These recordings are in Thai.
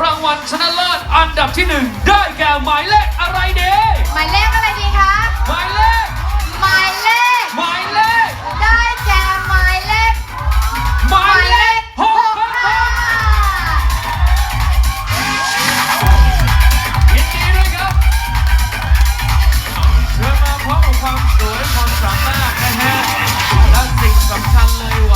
รางวัลชนะเลิศอันดับที่หนึ่งได้แก่หมายเลขอะไรเด้หมายเลขอะไรดีคะหมายเลข หมายเลข หมายเลข ได้แก่หมายเลข หมายเลขหกครับค่ะยินดีด้วยครับเชิญมาพร้อมกับความสวยความสามารถนะฮะและสิ่งสำคัญเลย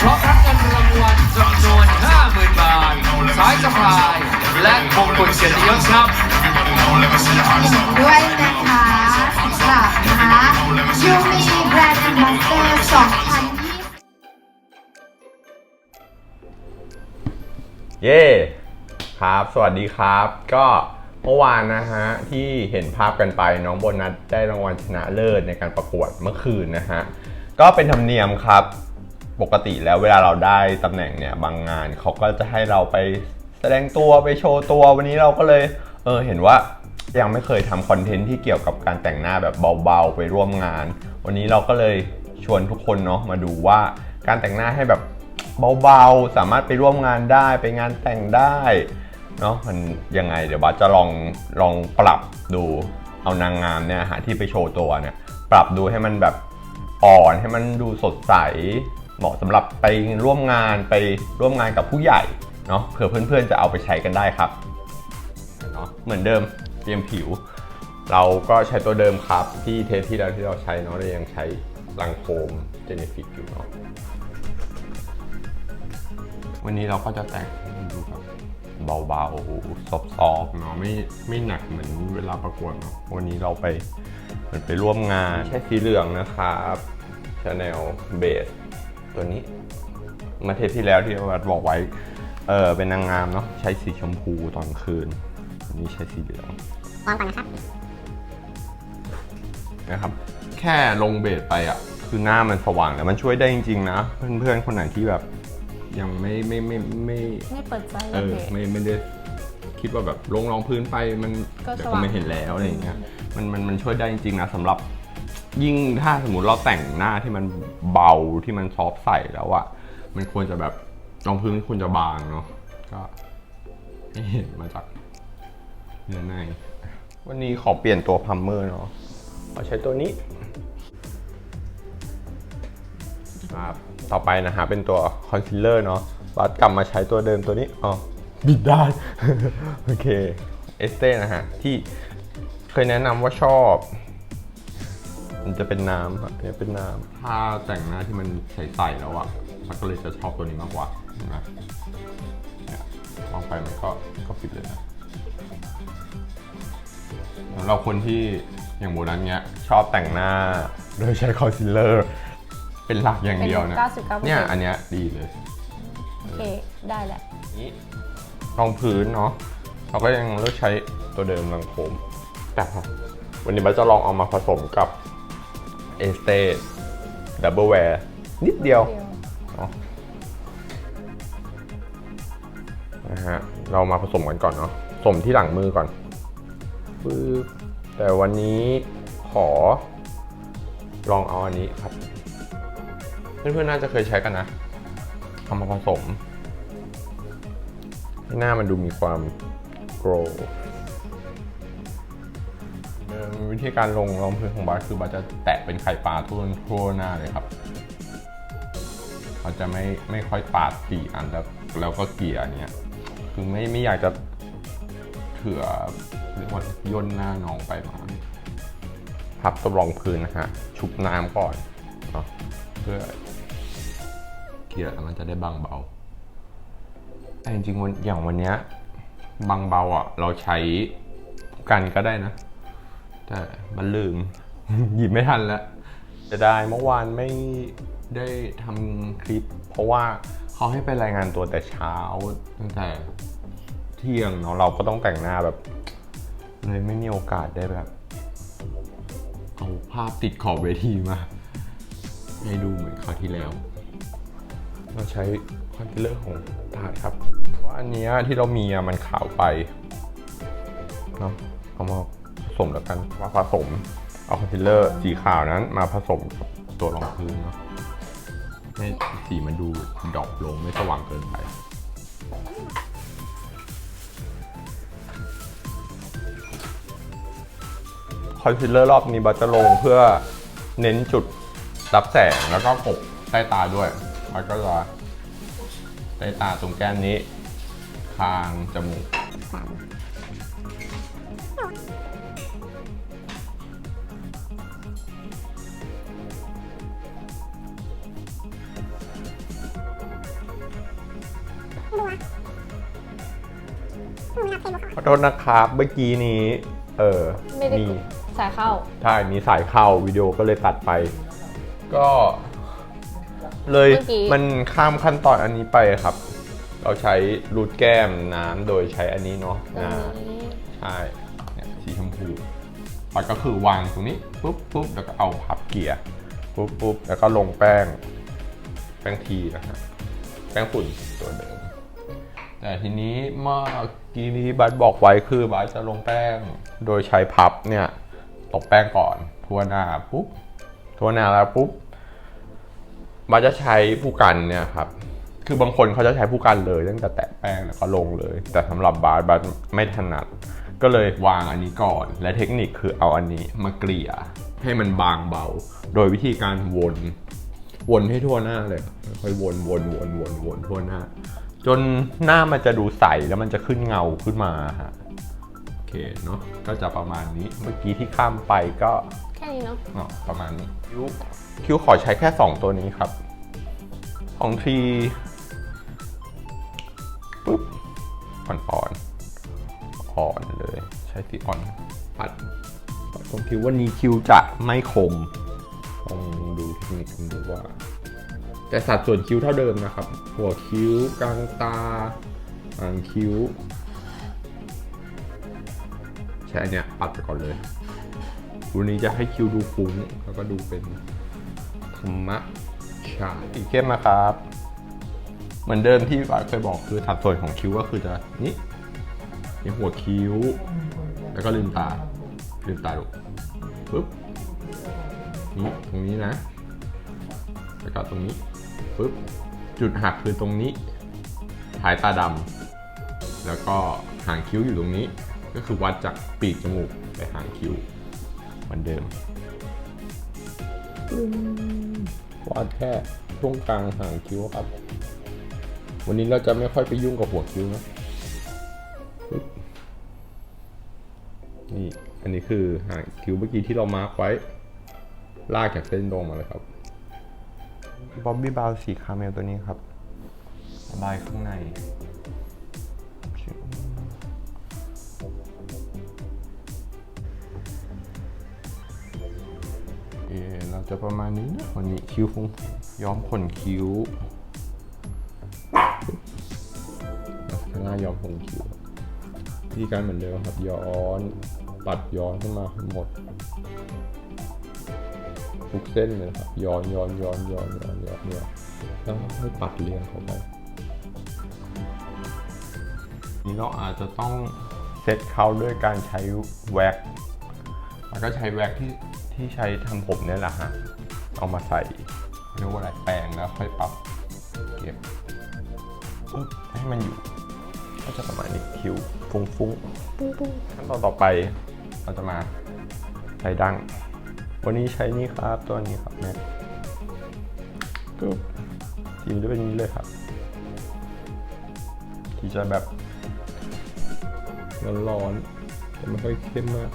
เพราะรับเงินรางวัลจำนวน 50,000 บาท สายสะพาย และมงกุฎเกียรติยศครับด้วยนะคะสำหรับนะคะยูมีแบรนด์แอมบาสเดอร์2020 เย้ครับ สวัสดีครับ ก็เมื่อวานนะฮะที่เห็นภาพกันไปน้องโบนัสได้รางวัลชนะเลิศในการประกวดเมื่อคืนนะฮะก็เป็นธรรมเนียมครับ ปกติแล้วเวลาเราได้ตำแหน่งเนี่ยบางงานเขาก็จะให้เราไปแสดงตัวไปโชว์ตัววันนี้เราก็เลยเออเห็นว่ายังไม่เคยทำคอนเทนต์ที่เกี่ยวกับการแต่งหน้าแบบเบาๆไปร่วมงาน วันนี้เราก็เลยชวนทุกคนเนาะมาดูว่าการแต่งหน้าให้แบบเบาๆ สามารถไปร่วมงานได้ไปงานแต่งได้เนาะมันยังไงเดี๋ยวบัสจะลองลองปรับดูเอานางงามเนี่ยหาที่ไปโชว์ตัวเนี่ยปรับดูให้มันแบบอ่อนให้มันดูสดใส เหมาะสำหรับไปร่วมงานไปร่วมงานกับผู้ใหญ่เนาะเผื่อเพื่อนๆจะเอาไปใช้กันได้ครับเนาะเหมือนเดิมเตรียมผิว เราก็ใช้ตัวเดิมครับที่เทสที่แล้วที่เราใช้เนาะเรายังใช้ลังโฟมเจเนฟิกอยู่เนาะวันนี้เราก็จะแต่งให้มันดูแบบเบาๆซอฟๆเนาะไม่ไม่หนักเหมือนเวลาประกวดเนาะวันนี้เราไปมันไปร่วมงานใช้สีเหลืองนะครับชาแนลเบส ตัวนี้มาเทปที่แล้วที่วัดบอกไว้ เออเป็นนางงามเนาะใช้สีชมพูตอนคืนอันนี้ใช้สีเหลืองวางก่อนนะครับ นะครับ แค่ลงเบสไปอะ คือหน้ามันสว่างแล้วมันช่วยได้จริงๆนะ เพื่อนๆ คนไหนที่แบบ ยังไม่ไม่ไม่ไม่ไม่เปิดใจเอโออเคไม่ไม่ได้คิดว่าแบบลงรองพื้นไปมันก็เดี๋ยวสก็ว่างไม่เห็นแล้วอะไรอย่างเงี้ยมันมันมันช่วยได้จริงๆนะสำหรับ ยิ่งถ้าสมมติเราแต่งหน้าที่มันเบาที่มันซอฟต์ใสแล้วอะมันควรจะแบบรองพื้นมันควรจะบางเนาะก็ให้เห็นมาจากเนื้อใน วันนี้ขอเปลี่ยนตัวพัมเมอร์เนาะขอใช้ตัวนี้ครับต่อไปนะฮะเป็นตัวคอนซีลเลอร์เนาะบัสกลับมาใช้ตัวเดิมตัวนี้อ๋อบิดได้ โอเคเอสเต้นะฮะ ที่เคยแนะนำว่าชอบ มันจะเป็นน้ำครับเนี่ยเป็นน้ำถ้าแต่งหน้าที่มันใสๆแล้วอะมันก็เลยจะชอบตัวนี้มากกว่าเห็นไหมเนี่ยมองไปมันก็ก็ปิดเลยนะสำหรับคนที่อย่างโบนัสเนี้ย ชอบแต่งหน้าโดยใช้คอนซีลเลอร์ เป็นหลักอย่างเดียวนะเป็น99%เนี่ยอันเนี้ยดีเลย โอเค ได้แหละ นี้รองพื้นเนาะเราก็ยังเลือกใช้ตัวเดิมลังโคม แต่วันนี้บัสจะลองเอามาผสมกับ เอสเตดับเบิลแวร์นิดเดียวเนาะนะฮะเรามาผสมกันก่อนเนาะผสมที่หลังมือก่อนปึ๊บแต่วันนี้ขอ ลองเอาอันนี้ครับ เพื่อนๆน่าจะเคยใช้กันนะเอามาผสม ให้หน้ามันดูมีความ grow เดิ วิธีการลงรองพื้นของบาสคือบาสจะแตะเป็นไข่ปลาทั่วทั่วหน้าเลยครับเขาจะไม่ไม่ค่อยปาดสี่อันแล้วแล้วก็เกลี่ยอันเนี้ยคือไม่ไม่อยากจะเถื่อเรียกว่าย่นหน้าน้องไปมาพับตัวรองพื้นนะฮะชุบน้ำก่อนเนาะเพื่อเกลี่ยมันจะได้บางเบาแต่จริงๆวันอย่างวันเนี้ยบางเบาอะ เราใช้กันก็ได้นะ แต่มันลืม หยิบไม่ทันแล้วจะได้เมื่อวานไม่ได้ทำคลิป เพราะว่าเขาให้ไปรายงานตัวแต่เช้าตั้งแต่เที่ยงเนาะเราก็ต้องแต่งหน้าแบบ เลยไม่มีโอกาสได้แบบ เอาภาพติดขอบเวทีมา ให้ดูเหมือนคราวที่แล้ว เราใช้คอนซีลเลอร์ของตาดครับว่าอันนี้ที่เรามีมันขาวไปเนาะเอามา สมแล้วกันว่าผสมเอาคอนซีลเลอร์สีขาวนั้น มาผสมกับตัวรองพื้นเนาะให้สีมันดูดรอปลงไม่สว่างเกินไปคอนซีลเลอร์รอบนี้บัสจะลงเพื่อเน้นจุดรับแสงแล้วก็กบใต้ตาด้วยมันก็จะใต้ตาตรงแก้มนี้ คาง จมูก ขอโทษนะครับเมื่อกี้นี้ เออไม่ได้มีกดสายเข้า ใช่มีสายเข้าวิดีโอก็เลยตัดไป ก็ เลยเมื่อกี้ มันข้ามขั้นตอนอันนี้ไปครับ เราใช้รูดแก้มน้ำโดยใช้อันนี้เนาะตรงนะนี้ใช่เนี่ยสีชมพูปัดก็คือวางตรงนี้ปุ๊บปุ๊บแล้วก็เอาพับเกียร์ปุ๊บปุ๊บแล้วก็ลงแป้ง แป้งทีนะฮะแป้งฝุ่นตัวเดิม แต่ทีนี้เมื่อกี้นี้บัสบอกไว้คือบัสจะลงแป้งโดยใช้พับเนี่ยตบแป้งก่อน ทั่วหน้าปุ๊บทั่วหน้าแล้วปุ๊บบัสจะใช้ผู้กันเนี่ยครับคือบางคนเขาจะใช้ผู้กันเลยตั้งแต่แตะแป้งแล้วก็ลงเลย แต่สำหรับบาสบัสไม่ถนัด ก็เลยวางอันนี้ก่อน และเทคนิคคือเอาอันนี้มาเกลี่ยให้มันบางเบา โดยวิธีการวน วนให้ทั่วหน้าเลยค่อยวนวนวนวนวนทั่วหน้า จนหน้ามันจะดูใสแล้วมันจะขึ้นเงาขึ้นมาฮะโอเคเนาะก็จะประมาณนี้เมื่อกี้ที่ข้ามไปก็แค่นี้เนาะอ๋อประมาณนี้คิ้วคิ้วขอใช้แค่ 2 ตัวนี้ครับของทีปุ๊บอ่อนอ่อนๆอ่อนเลย ใช้สีอ่อนปัดปัดตรงคิ้ววันนี้คิ้วจะไม่คมลองดูเทคนิคกันดูว่า แต่สัดส่วนคิ้วเท่าเดิมนะครับ หัวคิ้วกลางตาหางคิ้วใช้อันเนี้ยปัดไปก่อนเลยวันนี้จะให้คิ้วดูฟุ้งแล้วก็ดูเป็นธรรมชาติอีกเข้มนะครับ เหมือนเดิมที่บาเคยบอกคือสัดส่วนของคิ้วก็คือจะนี่นี่หัวคิ้ว แล้วก็ลืมตาลืมตาดูปุ๊บนี่ตรงนี้นะแล้วก็ตรงนี้ ปุ๊บจุดหักคือตรงนี้ท้ายตาดำแล้วก็หางคิ้วอยู่ตรงนี้ ก็คือวัดจากปีกจมูกไปหางคิ้วเหมือนเดิมวาดแค่ช่วงกลางหางคิ้วครับ วันนี้เราจะไม่ค่อยไปยุ่งกับหัวคิ้วนะนี่อันนี้คือหางคิ้วเมื่อกี้ที่เรามาร์กไว้ ลากจากเส้นตรงมาเลยครับ บ๊อบบี้บาวสีคาเมลตัวนี้ครับระบายข้างในเอเราจะประมาณนี้นะวันนี้คิ้วฟุ้งย้อมขนคิ้วมาสคาร่าย้อมขนคิ้ววิธีการเหมือนเดิมครับย้อน ปัดย้อนขึ้นมาหมด ทุกเส้นเลยครับย้อนย้อนย้อนย้อนย้อนย้อนย้อนแล้วค่อยปัดเรียงเข้าไปนี่เราอาจจะต้องเซตเขาด้วยการใช้แว็กแล้วก็ใช้แว็กที่ที่ใช้ทำผมเนี่ยแหละฮะเอามาใส่เรียกว่าอะไรแปรงแล้วค่อยปรับเก็บปึ๊บให้มันอยู่ก็จะประมาณนี้คิ้วฟุ้งฟุ้งปุ้งปุ้งขั้นตอนต่อไปเราจะมาใช้ดั้ง วันนี้ใช้นี่ครับตัวนี้ครับแม่ปึ๊บทีมนจะเป็นนี้เลยครับที่จะแบบร้อนๆแต่ไม่ค่อยเข้มมาก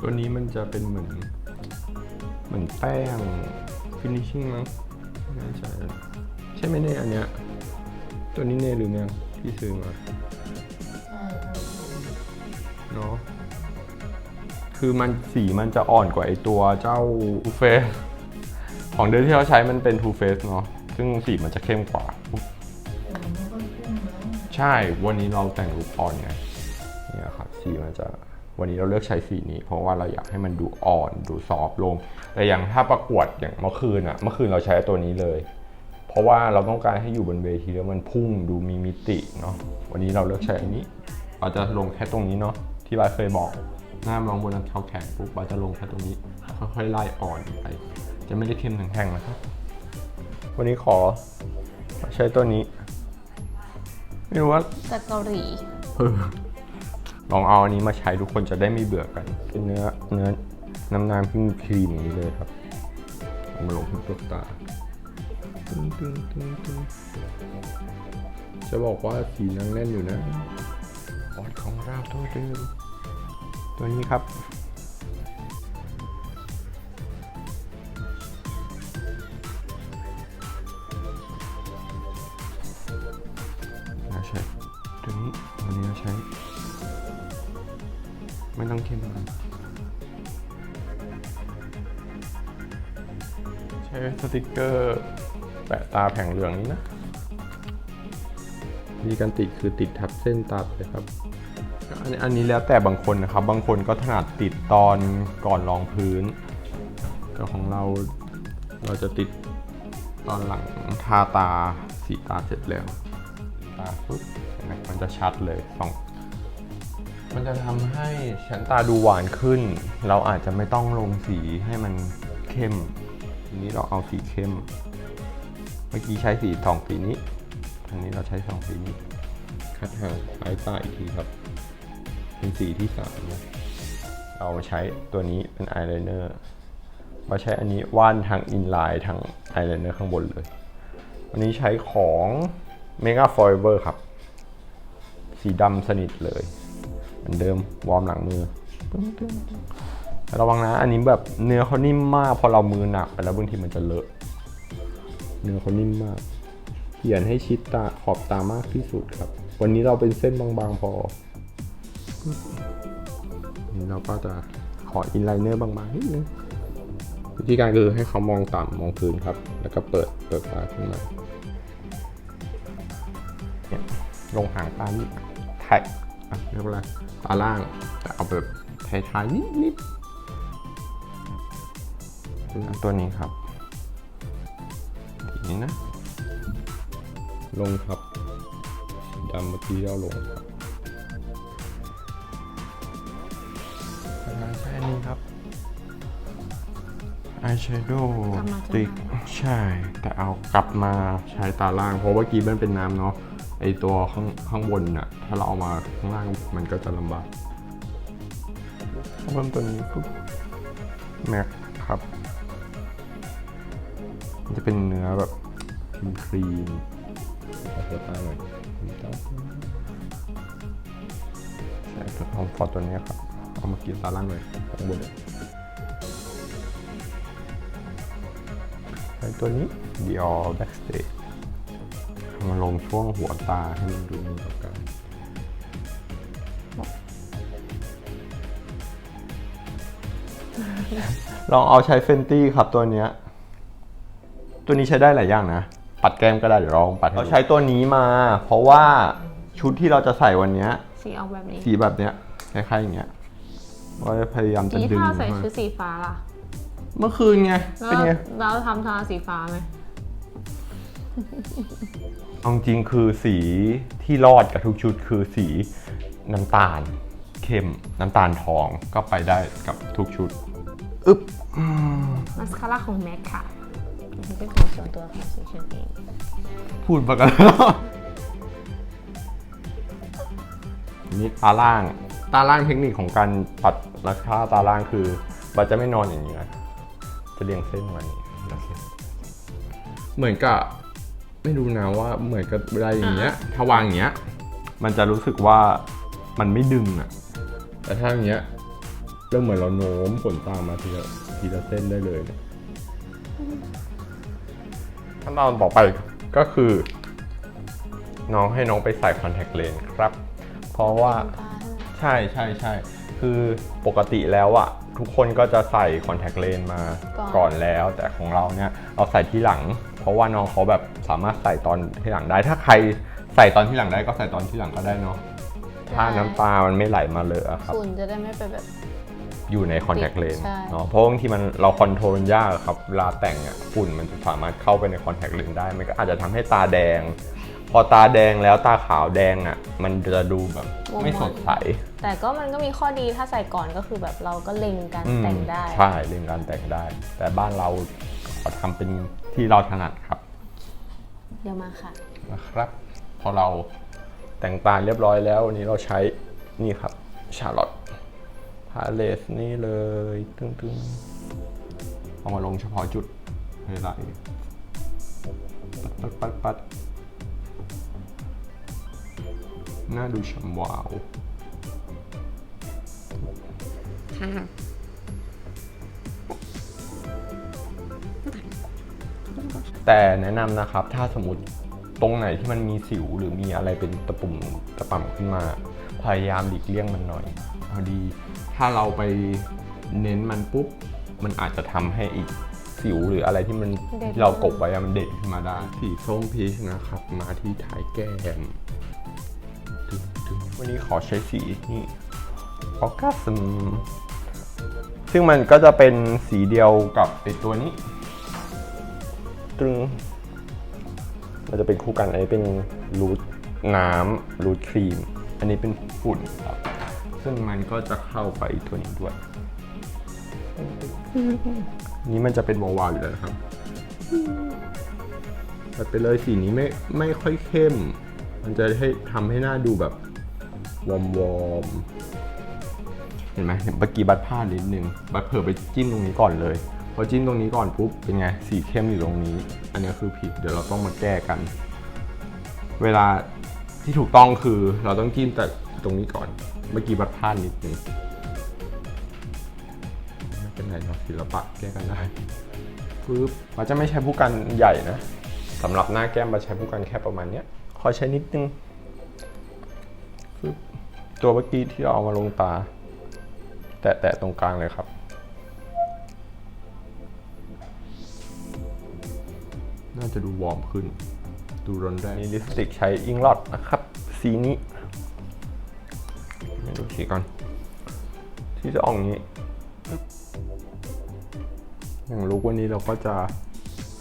ตัวนี้มันจะเป็นเหมือน เหมือนแป้ง finishing มั้งไม่แน่ใจใช่ไหมเนี่ยอันเนี้ยตัวนี้เน่หรือเนี่ยที่ซื้อมาเนาะ คือมันสีมันจะอ่อนกว่าไอตัวเจ้า Too Faced ของเดิมที่เราใช้มันเป็น Too Faced เนาะซึ่งสีมันจะเข้มกว่า ใช่วันนี้เราแต่งลุคอ่อนไงเนี่ยครับสีมันจะวันนี้เราเลือกใช้สีนี้ เพราะว่าเราอยากให้มันดูอ่อนดูซอฟต์ลง แต่อย่างถ้าประกวดอย่างเมื่อคืนอะเมื่อคืนเราใช้ตัวนี้เลย เพราะว่าเราต้องการให้อยู่บนเวทีแล้วมันพุ่งดูมีมิติเนาะวันนี้เราเลือกใช้อันนี้ เราจะลงแค่ตรงนี้เนาะที่บาสเคยบอก หน้าน้องโบนัสเขาแข็งปุ๊บบาสจะลงแค่ตรงนี้ ค่อยๆไล่อ่อนไป จะไม่ได้เข้มถึงแห้งนะครับ วันนี้ขอใช้ตัวนี้ ไม่รู้ว่าจากเกาหลีเออลองเอาอันนี้มาใช้ทุกคนจะได้ไม่เบื่อกัน เป็นเนื้อเนื้อน้ำน้ำพิ้งครีมอย่างนี้เลยครับเอามาลงที่ตัวตาตึ้งตึ้งตึ้งตึ้งจะบอกว่าสีนังแน่นอยู่นะออดของเราตัวเดิม ตัวนี้ครับ เราใช้ตัวนี้วันนี้เราใช้ ไม่ต้องเข้มมากใช้สติกเกอร์แปะตาแผงเหลืองนี้นะวิธีการติดคือติดทับเส้นตาเลยครับ อันนี้อันนี้แล้วแต่บางคนนะครับ บางคนก็ถนัดติดตอนก่อนรองพื้นแต่ของเราเราจะติดตอนหลังทาตาสีตาเสร็จแล้วตาปุ๊บเห็นไหมมันจะชัดเลยสองมันจะทำให้ชั้นตาดูหวานขึ้น เราอาจจะไม่ต้องลงสีให้มันเข้มทีนี้เราเอาสีเข้ม เมื่อกี้ใช้สีสองสีนี้อันนี้เราใช้สองสีนี้คัดหางสายตาอีกทีครับ เป็นสีที่สามนะเราใช้ตัวนี้เป็นอายไลเนอร์เราใช้อันนี้ว่านทางอินไลน์ทางอายไลเนอร์ข้างบนเลยวันนี้ใช้ของ Mega Forever ครับ สีดำสนิทเลยเหมือนเดิมวอร์มหลังมือระวังนะ อันนี้แบบเนื้อเขานิ่มมาก พอเรามือหนักไปแล้วบางทีมันจะเลอะ เนื้อเขานิ่มมากเขียนให้ชิดตาขอบตามากที่สุดครับ วันนี้เราเป็นเส้นบางๆพอ เราก็จะขออินไลเนอร์บางๆนิดนึงวิธีการคือให้เขามองต่ำมองพื้นครับ แล้วก็เปิดเปิดตาขึ้นมาเนี่ยลงหางตานิดไทยอะเรียกว่าอะไรตาล่างแต่เอาแบบไทยๆนิดนิดๆตัวนี้ครับทีนี้นะ ลงครับดำเมื่อกี้เราลงครับ กำลังใช้อันนี้ครับอายแชโดว์กลับมาจะติกใช่ แต่เอากลับมาใช้ตาล่าง เพราะว่าเมื่อกี้มันเป็นน้ำเนาะไอตัวข้างข้างบนน่ะ ถ้าเราเอามาข้างล่างมันก็จะลำบากเริ่มตัวนี้ปุ๊บแม็กครับ มันจะเป็นเนื้อแบบครีมๆเอาหัวตาหน่อยใช่ตัวของฟอร์ตัวเนี้ยครับ เอามากินตาล่างเลยข้างบนเลยใช้ตัวนี้ Dior Backstage เอามาลงช่วงหัวตาให้มันดูมีประกายลองเอาใช้เฟนตี้ครับตัวเนี้ย ตัวนี้ใช้ได้หลายอย่างนะ ปัดแก้มก็ได้เดี๋ยวลองปัดเราใช้ตัวนี้มา เพราะว่าชุดที่เราจะใส่วันเนี้ย สีออกแบบนี้ สีแบบเนี้ยคล้ายๆอย่างเงี้ย ก็พยายามจะนี่ดึงถ้าใส่มาชุดสีฟ้าล่ะเมื่อคืนไง แล้เป็นวไงแล้วทำทาสีฟ้าไหมเอาจริงๆคือสีที่รอดกับทุกชุดคือสีน้ำตาล เข้มน้ำตาลทองก็ไปได้กับทุกชุดอึ๊บอืมมาสคาร่าของแม็กค่ะมันเป็นของส่วนตัวของสีฉันเอง พูดมากัน นี่ตาล่าง ตาล่างเทคนิคของการปัดราคาตาล่างคือบัจะไม่นอนอย่างนี้นะจะเรียงเส้นไว้อย่างนี้แล้วเส้นเหมือนกับไม่รู้นะว่าเหมือนกับเวลาอย่างเงี้ยถ้าวางอย่างเงี้ย มันจะรู้สึกว่ามันไม่ดึงอะแต่ถ้าอย่างเงี้ยเริ่มเหมือนเราโน้มขนตามาทีละทีละเส้นได้เลยเนี่ยขั้นตอนต่อไปก็คือ น้องให้น้องไปใส่คอนแทคเลนส์ครับ เพราะว่า ใช่ใช่ใช่คือปกติแล้วอะทุกคนก็จะใส่คอนแทคเลนส์มาก่อนแล้ว แต่ของเราเนี่ยเราใส่ที่หลัง เพราะว่าน้องเขาแบบสามารถใส่ตอนที่หลังได้ ถ้าใครใส่ตอนที่หลังได้ก็ใส่ตอนที่หลังก็ได้เนาะถ้าน้ำตามันไม่ไหลมาเลยอะครับ ฝุ่นจะได้ไม่ไปแบบ อยู่ในคอนแทคเลนส์ใช่ เนาะเพราะบางทีมันเราคอนโทรลยากอะครับเวลาแต่งอะฝุ่นมันจะสามารถเข้าไปในคอนแทคเลนส์ได้ มันก็อาจจะทำให้ตาแดง พอตาแดงแล้วตาขาวแดงอะ มันจะดูแบบมองๆไม่สดใส แต่ก็มันก็มีข้อดีถ้าใส่ก่อนก็คือแบบเราก็เล็งการอืมแต่งได้ ใช่เรื่องการแต่งได้ แต่บ้านเราขอทำเป็นที่เราถนัดครับ เดี๋ยวมาค่ะนะครับ พอเราแต่งตาเรียบร้อยแล้ววันนี้เราใช้นี่ครับชาร์ลอตพาเลสนี่เลยตึ้งๆเอามาลงเฉพาะจุดเวลาปัดปัดปัดปัด น้าดูฉ่ำวาวแต่แนะนำนะครับ ถ้าสมมติตรงไหนที่มันมีสิวหรือมีอะไรเป็นตะปุ่มตะป่ำขึ้นมา พยายามหลีกเลี่ยงมันหน่อยพอดี ถ้าเราไปเน้นมันปุ๊บ มันอาจจะทำให้อีกสิวหรืออะไรที่มันเด่นที่เรากบไว้อะมันเด่นขึ้นมาได้ สีส้มพีชนะครับ มาที่ท้ายแก้มดึงดึง วันนี้ขอใช้สีนี่ออกัสซึ่งมันก็จะเป็นสีเดียวกับไอตัวนี้ตรึงมันจะเป็นคู่กันอันนี้เป็นรูทน้ำรูทครีม อันนี้เป็นฝุ่นครับ ซึ่งมันก็จะเข้าไปตัวนี้ด้วย นี้มันจะเป็นวาวๆอยู่แล้วนะครับตัดไปเลยสีนี้ไม่ไม่ค่อยเข้ม มันจะให้ทำให้หน้าดูแบบ วอมวอมเห็นไหมเห็นเมื่อกี้บัดพลาดนิดนึง บัดเผลอไปจิ้มตรงนี้ก่อนเลยพอจิ้มตรงนี้ก่อนปุ๊บเป็นไงสีเข้มอยู่ตรงนี้ อันนี้คือผิดเดี๋ยวเราต้องมาแก้กัน เวลาที่ถูกต้องคือเราต้องจิ้มแต่ตรงนี้ก่อน เมื่อกี้บัดพลาดนิดนึงไม่เป็นไรเนาะศิลปะแก้กันได้ปึ๊บเราจะไม่ใช้ผู้กันใหญ่นะสำหรับหน้าแก้มเราใช้ผู้กันแค่ประมาณเนี้ยขอใช้นิดนึงปึ๊บ ตัวเมื่อกี้ที่เราเอามาลงตา แตะๆตรงกลางเลยครับ น่าจะดูวอร์มขึ้น ดูร้อนแรงนี่ลิปสติกใช้อิงลอดนะครับ สีนี้ให้ดูสีก่อน ที่จะออกนี้ อย่างลุกวันนี้เราก็จะ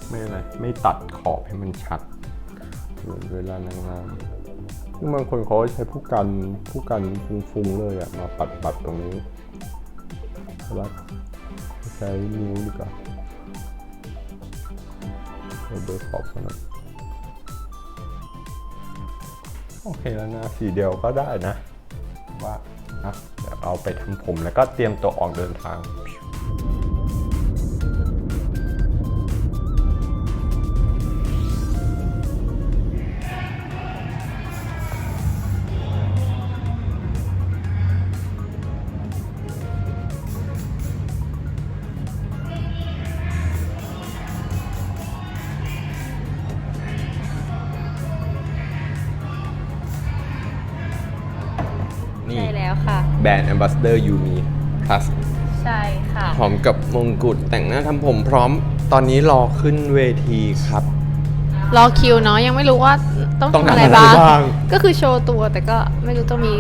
ไม่อะไร ไม่ตัดขอบให้มันชัดเหมือนเวลานางงาม ซึ่งบางคนเขาใช้ผู้กันผู้กันฟุ้งๆเลยอะมาปัดปัดตรงนี้แล้วใช้นิ้วดีกว่าเอาเบอร์ขอบกันหน่อยโอเคแล้วนะสีเดียวก็ได้นะ ว่านะเดี๋ยวเอาไปทำผมแล้วก็เตรียมตัวออกเดินทาง แล้วค่ะแบรนด์ Ambassador Uni Plus ใช่ค่ะ พร้อมกับมงกุฎแต่งหน้าทำผมพร้อมตอนนี้รอขึ้นเวทีครับ รอคิวเนาะยังไม่รู้ว่าต้องต้องทำทำอะไรอะไรบ้าง บ้าง ก็คือโชว์ตัวแต่ก็ไม่รู้ต้องมี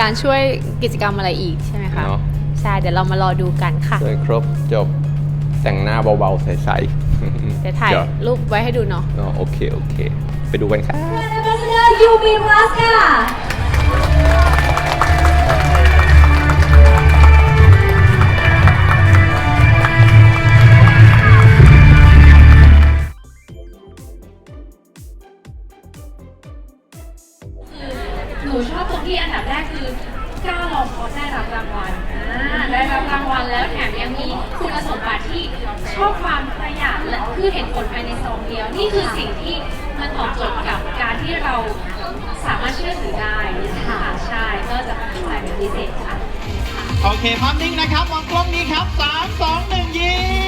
การช่วยกิจกรรมอะไรอีกใช่ไหมคะ เนาะใช่เดี๋ยวเรามารอดูกันค่ะเลยครบจบแต่งหน้าเบาๆ ใสๆเดี๋ยวถ่ายเดี๋ยวรูปไว้ให้ดูเนาะ เนาะโอเค โอเค ไปดูกันครับ Ambassador UB Plus ค่ะ คือเห็นผลภายในซองเดียว นี่คือสิ่งที่มันตอบโจทย์กับการที่เราสามารถเชื่อถือได้ค่ะใช่ก็จะภูมิใจเป็นพิเศษค่ะ โอเคภาพนิ่งนะครับวางกล้องนี้ครับ 3 2 1 ยิง